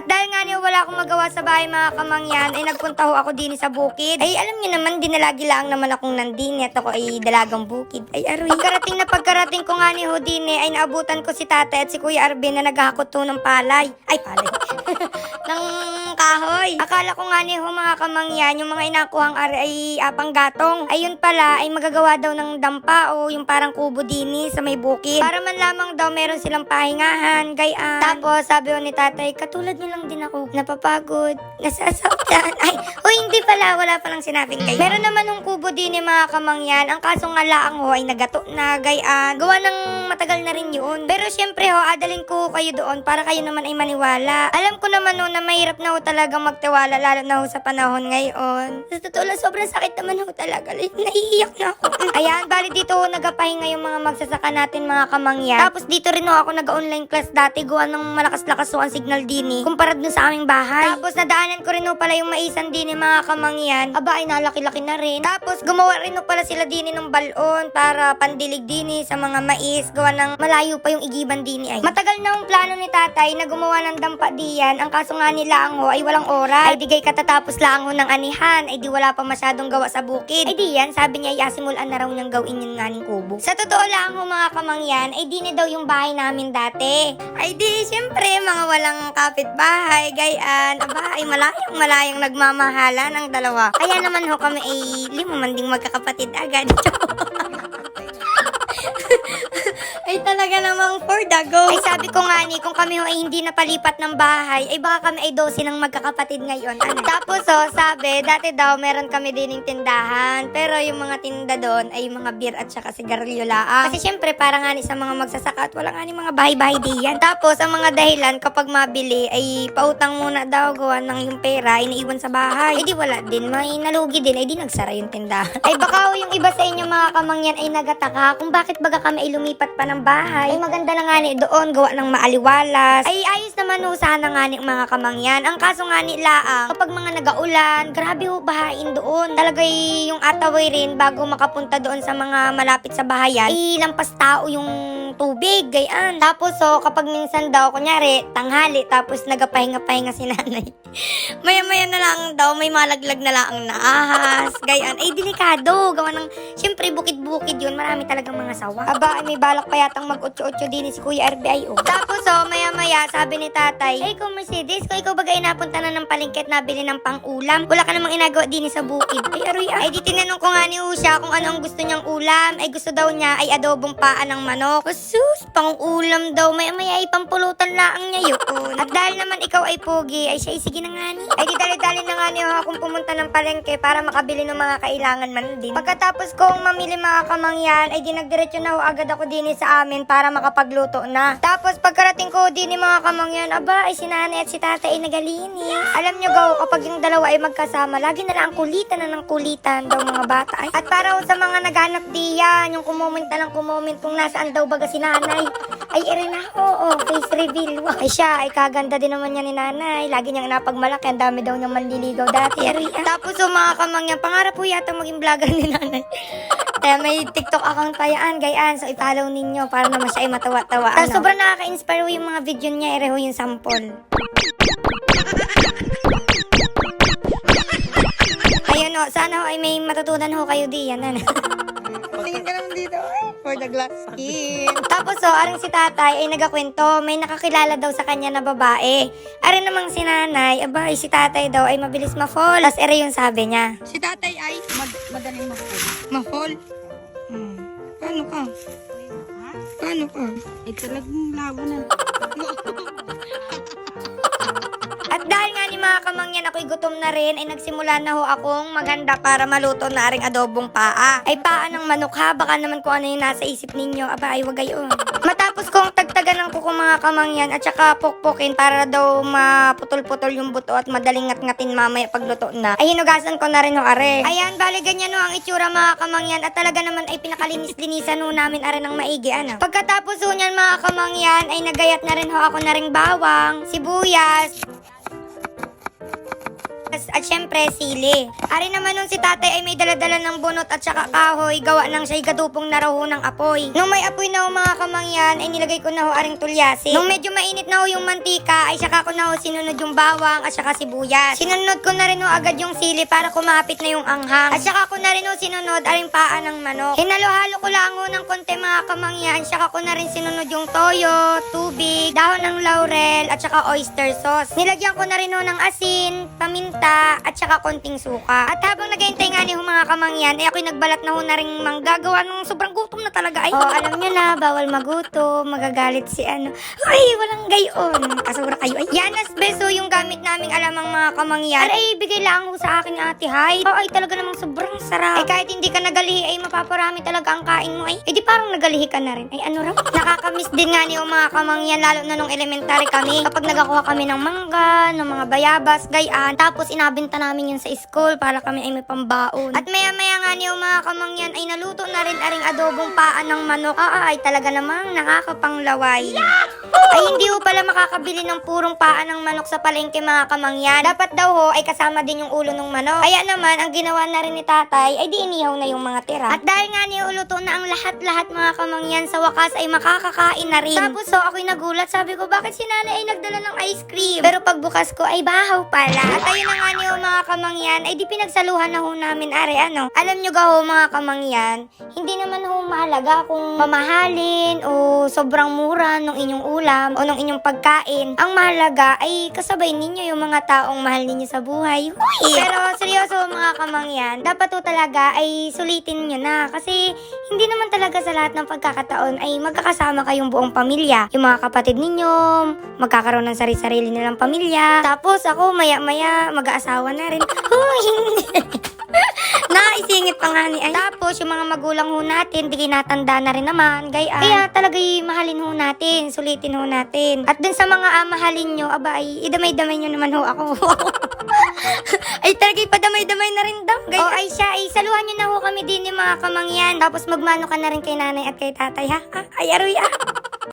At dahil nga niyo wala akong magawa sa bahay mga kamangyan, ay nagpunta ho ako din sa bukid. Ay alam niyo naman, dinalagi lang naman akong nandini at ako ay dalagang bukid. Ay aroy. Pagkarating na pagkarating ko nga ni Houdini, ay naabutan ko si tatay at si Kuya Arvin na naghahakot ng palay. Ay palay. ng kahoy. Akala ko nga ni ho mga kamangyan, yung mga inakuhang ari ay apang gatong. Ayun pala, ay magagawa daw ng dampa o yung parang kubo dini sa may bukid. Para man lamang daw meron silang pahingahan, gayaan. Tapos sabi ko ni tatay, katulad niyo lang din ako, napapagod, nasasaktan. Ay, o hindi pala, wala palang sinabing kayo. Meron naman ng kubo din ni mga kamangyan. Ang kaso nga laang ho ay nagato na, gayaan. Gawa ng matagal na rin yun. Pero syempre ho, adalin ko kayo doon para kayo naman ay maniwala. Alam ko naman ho na mahirap na ho talagang magtiwala lalo na ho sa panahon ngayon. Sa totoo lang, sobrang sakit naman ho talaga. Naiiyak na ako. Ayan, bali dito ho nagapahinga yung mga magsasaka natin mga kamangyan. Tapos dito rin ho ako nag-online class dati gawa ng malakas-lakas ho ang signal dini kumpara dun sa aming bahay. Tapos nadaanan ko rin ho pala yung maisan dini mga kamangyan. Aba ay nalaki-laki na rin. Tapos gumawa rin ho pala sila dini ng balon para pandilig dini sa mga mais gawa ng malayo pa yung igiban dini ay. Matagal na yung plano ni tatay na gumawa ng dampa diyan. Ang kaso nga nila ang ho ay walang oras. Ay digay katatapos lang ho ng anihan. Ay di wala pa masyadong gawa sa bukid. Ay di yan, sabi niya yasimulan na raw niyang gawin yung nganing kubo. Sa totoo lang ho mga kamangyan, ay di na daw yung bahay namin dati. Ay di, syempre mga walang kapitbahay, gayaan. Aba, ay malayang malayang nagmamahala ng dalawa. Kaya naman ho kami ay lima man ding magkakapatid agad. ay talaga namang for the go. Ay sabi ko nga ni, kung kami ho ay hindi napalipat ng bahay, ay baka kami ay 12 ng magkakapatid ngayon. Ano? Tapos oh, sabi, dati daw meron kami dining tindahan, pero yung mga tinda doon ay mga beer at saka sigarilyo laang. Kasi syempre, para nga ni sa mga magsasaka at wala nga ni mga bahay-bahay diyan. Tapos, ang mga dahilan kapag mabili ay pautang muna daw gawa ng yung pera, iniiwan sa bahay. Ay di wala din, may nalugi din, ay di nagsara yung tindahan. ay baka ho yung iba sa inyo mga kamangyan ay nagataka kung bakit baga kami ay lumipat pa ng bahay. Ay maganda na nga ni doon, gawa ng maaliwalas. Ay ayos naman ho sana nga ni mga kamangyan. Ang kaso nga ni laang, kapag mga nagaulan, grabe ho bahain doon. Talagay yung ataway rin bago makapunta doon sa mga malapit sa bahayan, ay lampas tao yung tubig, gayaan. Tapos so, kapag minsan daw, kunyari, tanghali, tapos nagapahinga-pahinga si nanay. Maya-maya na lang daw, may malaglag na lang ang naahas, gayaan. Ay, delikado. Gawa ng, syempre, bukid-bukid yun. Marami talagang mga sawa. Aba, ay may balak pa yatang mag-8-8 din si Kuya RBIO. Tapos, oh, maya-maya, sabi ni tatay, Ay, kung Mercedes, kung ikaw bagay napunta na ng palengke at nabili ng pang-ulam, wala ka namang inagawa din sa bukid. Ay, aroy, ah. Ay, di tinanong ko nga ni Usha kung ano ang gusto niyang ulam. Ay, gusto daw niya ay adobong paa ng manok. Sus, pang-ulam daw. Maya-maya ay pampulutan laang niya yun. At dahil naman ikaw ay pogi, ay siya ay sige na nga ni. Ay, di dali-dali na nga ni ho akong pumunta ng palengke para makabili ng mga kailangan man din. Pagkatapos kong mamili mga kamangyan, ay di nagdiretso na ho agad ako din sa amin para makapagluto na. Tapos pagkarating ko din mga kamangyan, aba, ay si nanay at si tatay ay nagalinis. Alam nyo gaw, kapag yung dalawa ay magkasama, lagi na lang kulitan na ng kulitan daw mga bata. Ay, at para sa mga naghanap yung kumoment na lang kumoment kung nasaan daw baga si nanay. Ay, ere na ho, oh, face reveal. Wow. Ay siya, ay kaganda din naman niya ni nanay. Lagi niyang napagmalaki, ang dami daw niyang manliligaw dati. Ere, ah. Tapos yung mga kamangyan, pangarap po yata maging vlogger ni nanay. Kaya may TikTok account pa yan, gayaan. So, i-follow ninyo para naman siya ay matawa-tawa. Tapos, sobrang nakaka-inspire yung mga video niya. Ere ho yung sample. Ayun o, sana ho ay may matutunan ho kayo diyan. Ano? Tingin ka naman dito. Ay, for the glass skin. Tapos so, aring si tatay ay nagakwento, may nakakilala daw sa kanya na babae. Aring namang si nanay, aba, ay si tatay daw ay mabilis ma-fall. Tapos ere yung sabi niya. Si tatay ay mag madaling ma-fall. Ma-fall? Hmm. Paano ka? Paano ka? Eh, talagang labo na. Dahil nga ni mga kamangyan ako'y gutom na rin, ay nagsimula na ho akong maganda para maluto na aring adobong paa. Ay paa ng manok ha, baka naman kung ano yung nasa isip ninyo, aba ay wag gayon. Matapos kong tagtagan ng kuko mga kamangyan at saka pukpukin para daw maputol-putol yung buto at madaling ngat-ngatin mamaya pagluto na, ay hinugasan ko na rin ho are. Ayan, bali ganyan ho ang itsura mga kamangyan at talaga naman ay pinakalinis-linisan ho namin are ng maigi ano. Pagkatapos ho niyan mga kamangyan ay nagayat na rin ho ako na ring bawang, sibuyas, at syempre sili. Ari naman nung si tatay ay may daladala ng bunot at saka kahoy, gawa nang siya'y gadupong na ng apoy. Nung may apoy na ho mga kamangyan, ay nilagay ko na ho aring tulyasi. Nung medyo mainit na ho yung mantika, ay saka ko na ho sinunod yung bawang at saka sibuyas. Sinunod ko na rin ho agad yung sili para kumapit na yung anghang. At saka ko na rin ho sinunod aring paa ng manok. Hinalo-halo ko lang ho ng konti mga kamangyan, saka ko na rin sinunod yung toyo, tubig, dahon ng laurel, at saka oyster sauce. Nilagyan ko na rin ho ng asin, paminta, at saka konting suka. At habang naghihintay nga ni ho mga kamangyan, ay ako'y nagbalat na ho na rin manggagawa nung sobrang gutom na talaga. Ay, oh, alam nyo na, bawal magutom, magagalit si ano. Ay, walang gayon. Kasura kayo. Ay, yanas beso yung gamit naming alamang mga kamangyan. Ay, bigay lang ho sa akin Ate Hyde. Oh, ay, talaga namang sobrang sarap. Ay, kahit hindi ka nagalihi, ay mapaparami talaga ang kain mo. Ay, eh di parang nagalihi ka na rin. Ay, ano raw? Nakakamiss din nga ni yung mga kamangyan, lalo na nung elementary kami. Kapag nagakuha kami ng mangga, ng mga bayabas, gayaan, tapos inabenta namin yun sa school para kami ay may pambaon. At maya-maya yung mga kamangyan ay naluto na rin aring adobong paan ng manok. Ah, ay talaga namang nakakapanglaway. Ay hindi ho pala makakabili ng purong paan ng manok sa palengke mga kamangyan. Dapat daw ho ay kasama din yung ulo ng manok. Kaya naman ang ginawa na rin ni tatay ay di inihaw na yung mga tira. At dahil nga niya uluto na ang lahat-lahat mga kamangyan sa wakas ay makakakain na rin. Tapos ho ako'y nagulat sabi ko bakit si nanay ay nagdala ng ice cream? Pero pagbukas ko ay bahaw pala. At ayun na nga niyo mga kamangyan ay di pinagsaluhan na ho namin are ano. Alam nyo ga ho mga kamangyan, hindi naman ho mahalaga kung mamahalin o sobrang mura ng inyong ulam o ng inyong pagkain. Ang mahalaga ay kasabay ninyo yung mga taong mahal ninyo sa buhay. Huy! Pero seryoso mga kamangyan, dapat ho talaga ay sulitin nyo na kasi hindi naman talaga sa lahat ng pagkakataon ay magkakasama kayong buong pamilya. Yung mga kapatid ninyo, magkakaroon ng sarili-sarili nilang pamilya. Tapos ako maya-maya mag-aasawa na rin. Huy, hindi. Naisingit pa nga ni ay. Tapos, yung mga magulang ho natin, di kinatanda na rin naman, gayaan. Kaya talaga'y mahalin ho natin, sulitin ho natin. At dun sa mga ah, nyo, aba, ay, idamay-damay nyo naman ho ako. ay, talaga'y padamay-damay na rin daw. Gay, oh, ay siya, ay, saluhan nyo na ho kami din yung mga kamangyan. Tapos, magmano ka na rin kay nanay at kay tatay, ha? ha? Ay, aroy, ah.